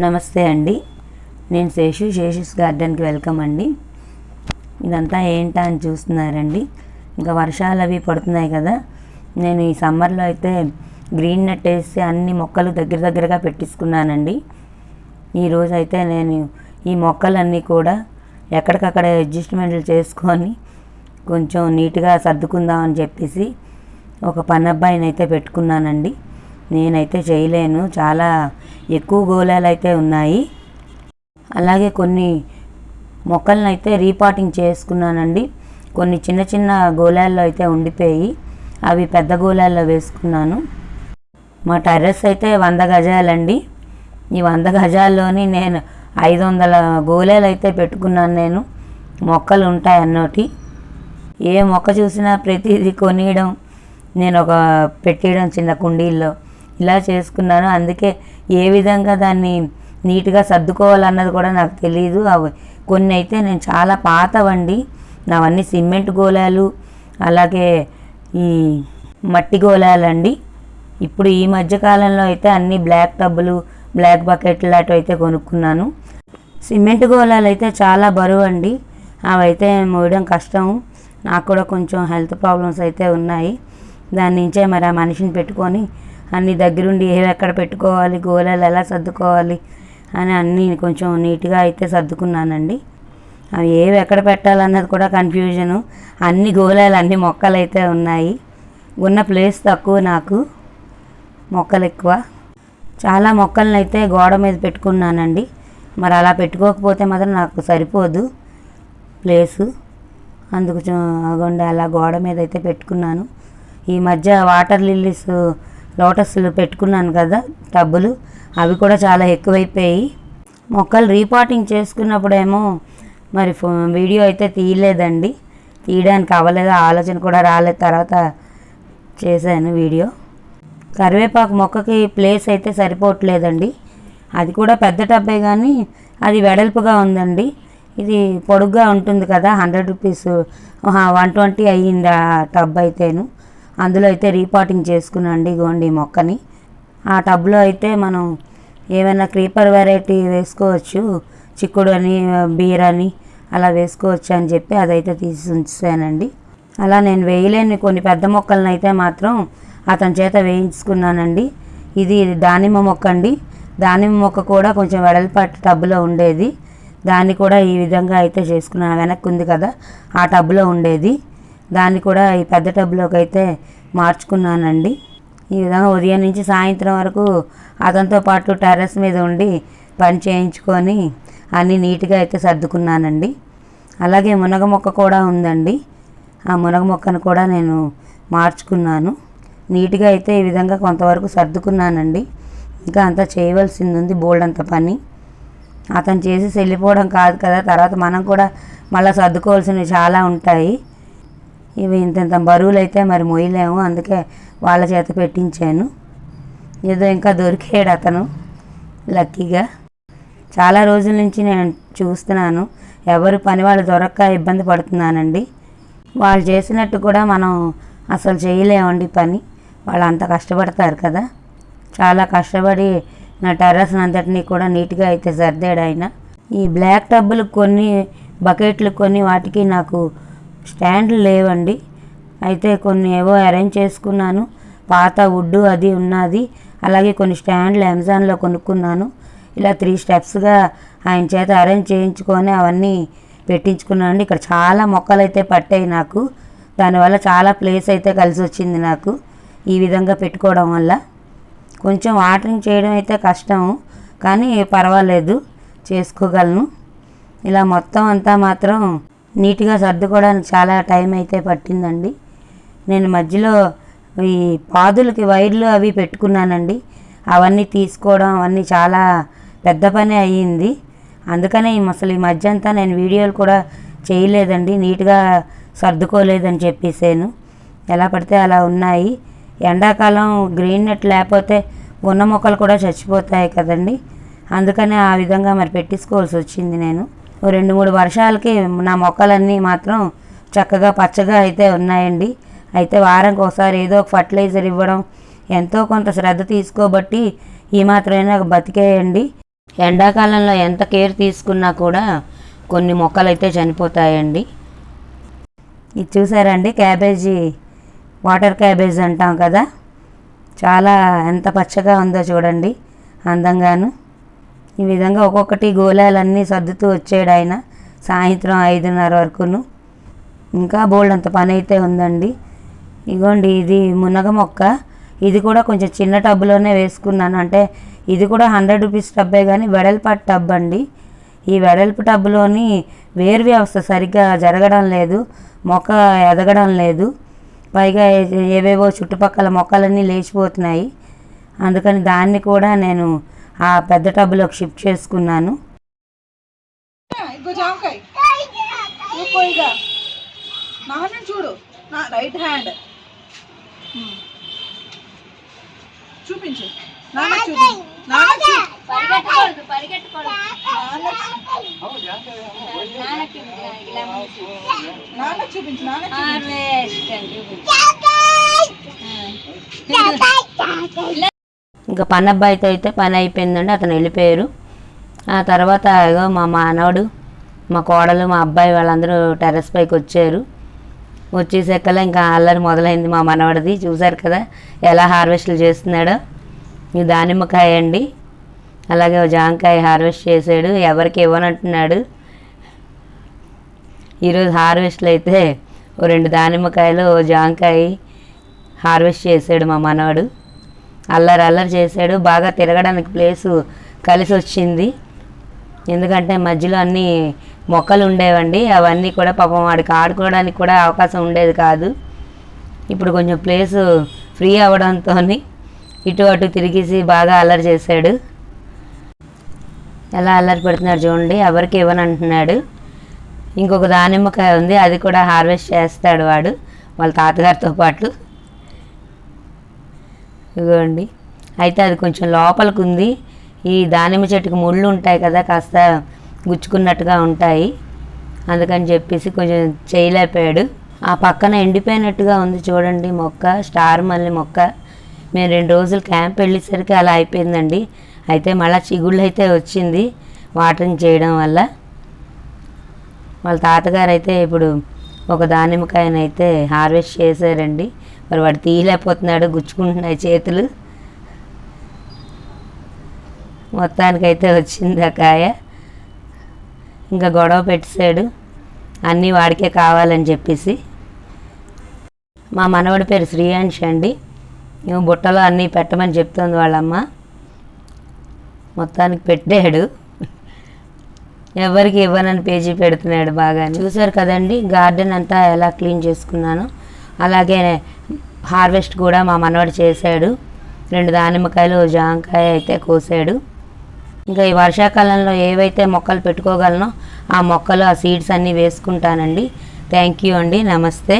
నమస్తే అండి. నేను శేషు శేషుస్ గార్డెన్కి వెల్కమ్ అండి. ఇదంతా ఏంటా అని చూస్తున్నారండి. ఇంకా వర్షాలు అవి పడుతున్నాయి కదా. నేను ఈ సమ్మర్లో అయితే గ్రీన్ నెట్ వేసి అన్ని మొక్కలు దగ్గర దగ్గరగా పెట్టించుకున్నానండి. ఈరోజు అయితే నేను ఈ మొక్కలన్నీ కూడా ఎక్కడికక్కడ అడ్జస్ట్మెంట్లు చేసుకొని కొంచెం నీట్గా సర్దుకుందాం అని చెప్పేసి ఒక పని అబ్బాయిని అయితే పెట్టుకున్నానండి. నేనైతే చేయలేను. చాలా ఎక్కువ గోళాలు అయితే ఉన్నాయి. అలాగే కొన్ని మొక్కలను అయితే రీపాటింగ్ చేసుకున్నానండి. కొన్ని చిన్న చిన్న గోళాల్లో అయితే ఉండిపోయి అవి పెద్ద గోళాల్లో వేసుకున్నాను. మా టెర్రస్ అయితే వంద గజాలండి. ఈ వంద గజాల్లోని నేను ఐదు వందల గోళాలు అయితే పెట్టుకున్నాను నేను. మొక్కలు ఉంటాయి అన్నోటి ఏ మొక్క చూసినా ప్రతిదీ కొనియడం నేను ఒక పెట్టేయడం చిన్న కుండీల్లో ఇలా చేసుకున్నాను. అందుకే ఏ విధంగా దాన్ని నీట్గా సర్దుకోవాలన్నది కూడా నాకు తెలియదు అవి కొన్ని అయితే నేను చాలా పాతవండి. నావన్నీ సిమెంట్ గోళాలు అలాగే ఈ మట్టి గోళాలండి. ఇప్పుడు ఈ మధ్యకాలంలో అయితే అన్ని బ్లాక్ టబ్బులు బ్లాక్ బకెట్లు లాంటివి అయితే కొనుక్కున్నాను. సిమెంట్ గోళాలు అయితే చాలా బరువు అండి అవైతే మోయడం కష్టం. నాకు కూడా కొంచెం హెల్త్ ప్రాబ్లమ్స్ అయితే ఉన్నాయి. దాని నుంచే మరి ఆ మనిషిని పెట్టుకొని అన్ని దగ్గరుండి ఏవి ఎక్కడ పెట్టుకోవాలి గోళాలు ఎలా సర్దుకోవాలి అని అన్నీ కొంచెం నీట్గా అయితే సర్దుకున్నానండి. అవి ఏవి ఎక్కడ పెట్టాలన్నది కూడా కన్ఫ్యూజను. అన్ని గోళాలు అన్ని మొక్కలు అయితే ఉన్నాయి. ఉన్న ప్లేస్ తక్కువ నాకు మొక్కలు ఎక్కువ. చాలా మొక్కలను అయితే గోడ మీద పెట్టుకున్నానండి. మరి అలా పెట్టుకోకపోతే మాత్రం నాకు సరిపోదు ప్లేసు. అందుకు అగొండ అలా గోడ మీద అయితే పెట్టుకున్నాను. ఈ మధ్య వాటర్ లిల్లీస్ లోటస్లు పెట్టుకున్నాను కదా టబ్బులు అవి కూడా చాలా ఎక్కువైపోయాయి. మొక్కలు రీపాటింగ్ చేసుకున్నప్పుడేమో మరి ఫో వీడియో అయితే తీయలేదండి. తీయడానికి అవ్వలేదు ఆలోచన కూడా రాలేదు. తర్వాత చేశాను వీడియో. కరివేపాకు మొక్కకి ప్లేస్ అయితే సరిపోవట్లేదండి. అది కూడా పెద్ద టబ్బే కానీ అది వెడల్పుగా ఉందండి. ఇది పొడుగ్గా ఉంటుంది కదా హండ్రెడ్ రూపీస్ వన్ ట్వంటీ అయ్యింది ఆ టబ్ అయితేను. అందులో అయితే రీపాటింగ్ చేసుకున్నాండి గోండి మొక్కని. ఆ టబ్లో అయితే మనం ఏమైనా క్రీపర్ వెరైటీ వేసుకోవచ్చు చిక్కుడు అని బీర్ అని అలా వేసుకోవచ్చు అని చెప్పి అదైతే తీసి ఉంచానండి. అలా నేను వేయలేని కొన్ని పెద్ద మొక్కలను అయితే మాత్రం అతని చేత వేయించుకున్నానండి. ఇది దానిమ్మ మొక్క అండి. దానిమ్మ మొక్క కూడా కొంచెం వెడల్పాటి టబ్లో ఉండేది. దాన్ని కూడా ఈ విధంగా అయితే చేసుకున్నాను. వెనక్కి ఉంది కదా ఆ టబ్లో ఉండేది. దాన్ని కూడా ఈ పెద్ద టబ్లోకి అయితే మార్చుకున్నానండి. ఈ విధంగా ఉదయం నుంచి సాయంత్రం వరకు అతనితో పాటు టెర్రస్ మీద ఉండి పని చేయించుకొని అన్నీ నీట్గా అయితే సర్దుకున్నానండి. అలాగే మునగ మొక్క కూడా ఉందండి. ఆ మునగ మొక్కను కూడా నేను మార్చుకున్నాను. నీట్గా అయితే ఈ విధంగా కొంతవరకు సర్దుకున్నానండి. ఇంకా అంతా చేయవలసింది ఉంది బోల్డ్ అంత పని. అతను చేసి వెళ్ళిపోవడం కాదు కదా తర్వాత మనం కూడా మళ్ళీ సర్దుకోవాల్సినవి చాలా ఉంటాయి. ఇవి ఇంత ఇంత బరువులు అయితే మరి మొయ్యలేము. అందుకే వాళ్ళ చేత పెట్టించాను. ఏదో ఇంకా దొరికాడు అతను లక్కీగా. చాలా రోజుల నుంచి నేను చూస్తున్నాను. ఎవరు పని వాళ్ళు దొరక్క ఇబ్బంది పడుతున్నానండి. వాళ్ళు చేసినట్టు కూడా మనం అసలు చేయలేమండి పని. వాళ్ళు అంత కష్టపడతారు కదా. చాలా కష్టపడి నా టెర్రస్ అంతటినీ కూడా నీట్గా అయితే సర్దాడు ఆయన. ఈ బ్లాక్ టబ్బులు కొన్ని బకెట్లు కొన్ని వాటికి నాకు స్టాండ్లు లేవండి. అయితే కొన్ని ఏవో అరేంజ్ చేసుకున్నాను. పాత వుడ్ అది ఉన్నది. అలాగే కొన్ని స్టాండ్లు అమెజాన్లో కొనుక్కున్నాను. ఇలా త్రీ స్టెప్స్గా ఆయన చేత అరేంజ్ చేయించుకొని అవన్నీ పెట్టించుకున్నాను ఇక్కడ చాలా మొక్కలు అయితే పట్టాయి నాకు. దానివల్ల చాలా ప్లేస్ అయితే కలిసి వచ్చింది నాకు ఈ విధంగా పెట్టుకోవడం వల్ల. కొంచెం వాటరింగ్ చేయడం అయితే కష్టం. కానీ పర్వాలేదు. చేసుకోగలను. ఇలా మొత్తం అంతా మాత్రం నీట్గా సర్దుకోవడానికి చాలా టైం అయితే పట్టిందండి. నేను మధ్యలో ఈ పాదులకి వైర్లు అవి పెట్టుకున్నానండి. అవన్నీ తీసుకోవడం అవన్నీ చాలా పెద్ద పని అయ్యింది. అందుకనే అసలు ఈ మధ్య అంతా నేను వీడియోలు కూడా చేయలేదండి. నీట్గా సర్దుకోలేదని చెప్పేసాను. ఎలా పడితే అలా ఉన్నాయి. ఎండాకాలం గ్రీన్ నెట్ లేకపోతే ఉన్న మొక్కలు కూడా చచ్చిపోతాయి కదండి. అందుకనే ఆ విధంగా మరి పెట్టించుకోవాల్సి వచ్చింది నేను. రెండు మూడు వర్షాలకి నా మొక్కలన్నీ మాత్రం చక్కగా పచ్చగా అయితే ఉన్నాయండి. అయితే వారానికి ఒకసారి ఏదో ఒక ఫర్టిలైజర్ ఇవ్వడం ఎంతో కొంత శ్రద్ధ తీసుకోబట్టి ఈ మాత్రమైనా బతికేయండి. ఎండాకాలంలో ఎంత కేర్ తీసుకున్నా కూడా కొన్ని మొక్కలు అయితే చనిపోతాయండి. ఇది చూసారండి క్యాబేజీ వాటర్ క్యాబేజ్ అంటాం కదా. చాలా ఎంత పచ్చగా ఉందో చూడండి అందంగాను. ఈ విధంగా ఒక్కొక్కటి గోళాలన్నీ సర్దుతూ వచ్చాడు ఆయన. సాయంత్రం ఐదున్నర వరకును. ఇంకా బోల్డ్ అంత పని అయితే ఉందండి. ఇగోండి ఇది మునగ మొక్క. ఇది కూడా కొంచెం చిన్న టబ్లోనే వేసుకున్నాను. అంటే ఇది కూడా హండ్రెడ్ రూపీస్ టబ్బే కానీ వెడల్పాటి టబ్ అండి. ఈ వెడల్పు టబ్లోని వేరు వ్యవస్థ సరిగ్గా జరగడం లేదు. మొక్క ఎదగడం లేదు. పైగా ఏవేవో చుట్టుపక్కల మొక్కలన్నీ లేచిపోతున్నాయి. అందుకని దాన్ని కూడా నేను ఆ పెద్ద టబ్లోకి షిఫ్ట్ చేసుకున్నాను. చూడు. నా రైట్ హ్యాండ్ చూపించు. నాన్న నాన్న నాన్న చూపించు నాన్న చూపించు ఇంకా పని అబ్బాయితో అయితే పని అయిపోయిందండి అతను వెళ్ళిపోయారు. ఆ తర్వాత ఏదో మా మానవుడు మా కోడలు మా అబ్బాయి వాళ్ళందరూ టెర్రస్ పైకి వచ్చారు. వచ్చేసాకల్లా ఇంకా అల్లరి మొదలైంది మా మనవడిది చూశారు కదా ఎలా హార్వెస్ట్లు చేస్తున్నాడో. ఇది దానిమ్మకాయ అండి అలాగే జాంకాయ హార్వెస్ట్ చేసాడు ఎవరికి ఇవ్వనంటున్నాడు. ఈరోజు హార్వెస్ట్లు అయితే ఓ రెండు దానిమ్మకాయలు ఓ జాంకాయ హార్వెస్ట్ చేసాడు మా మనవడు. అల్లరి అల్లరి చేశాడు. బాగా తిరగడానికి ప్లేసు కలిసి వచ్చింది. ఎందుకంటే మధ్యలో అన్ని మొక్కలు ఉండేవండి. అవన్నీ కూడా పాపం వాడికి ఆడుకోవడానికి కూడా అవకాశం ఉండేది కాదు. ఇప్పుడు కొంచెం ప్లేసు ఫ్రీ అవ్వడంతో ఇటు అటు తిరిగేసి బాగా అల్లరి చేశాడు. ఎలా అల్లరి పెడుతున్నాడు చూడండి. ఎవరికి ఇవ్వనంటున్నాడు ఇంకొక దానిమ్మకాయ ఉంది. అది కూడా హార్వెస్ట్ చేస్తాడు వాడు. వాళ్ళ తాతగారితో పాటు. ఇదిగోండి అయితే అది కొంచెం లోపలికి ఉంది ఈ దానిమ్మ చెట్టుకి ముళ్ళు ఉంటాయి కదా కాస్త గుచ్చుకున్నట్టుగా ఉంటాయి. అందుకని చెప్పేసి కొంచెం చేయలేకపోయాడు ఆ పక్కన ఎండిపోయినట్టుగా ఉంది చూడండి మొక్క స్టార్ మల్లి మొక్క. మేము రెండు రోజులు క్యాంప్ వెళ్ళేసరికి అలా అయిపోయిందండి. అయితే మళ్ళీ చిగుళ్ళు అయితే వచ్చింది వాటరింగ్ చేయడం వల్ల. వాళ్ళ తాతగారు అయితే ఇప్పుడు ఒక దానిమ్మకాయనైతే హార్వెస్ట్ చేశారండి. మరి వాడు తీయలేకపోతున్నాడు గుచ్చుకుంటున్నాయి చేతులు. మొత్తానికైతే వచ్చింది ఆ కాయ. ఇంకా గొడవ పెట్టేశాడు. అన్నీ వాడికే కావాలని చెప్పేసి. మా మనవడి పేరు శ్రీయాంష్ అండి. మేము బుట్టలో అన్నీ పెట్టమని చెప్తుంది వాళ్ళమ్మ. మొత్తానికి పెట్టాడు. ఎవరికి ఇవ్వనని పేజీ పెడుతున్నాడు బాగా చూశారు కదండి గార్డెన్ అంతా ఎలా క్లీన్ చేసుకున్నాను. అలాగే హార్వెస్ట్ కూడా మా మనవడు చేశాడు. రెండు దానిమ్మకాయలు జామకాయ జాంకాయ అయితే కోసాడు. ఇంకా ఈ వర్షాకాలంలో ఏవైతే మొక్కలు పెట్టుకోగలనో ఆ మొక్కలు ఆ సీడ్స్ అన్నీ వేసుకుంటానండి. థ్యాంక్ యూ అండి. నమస్తే.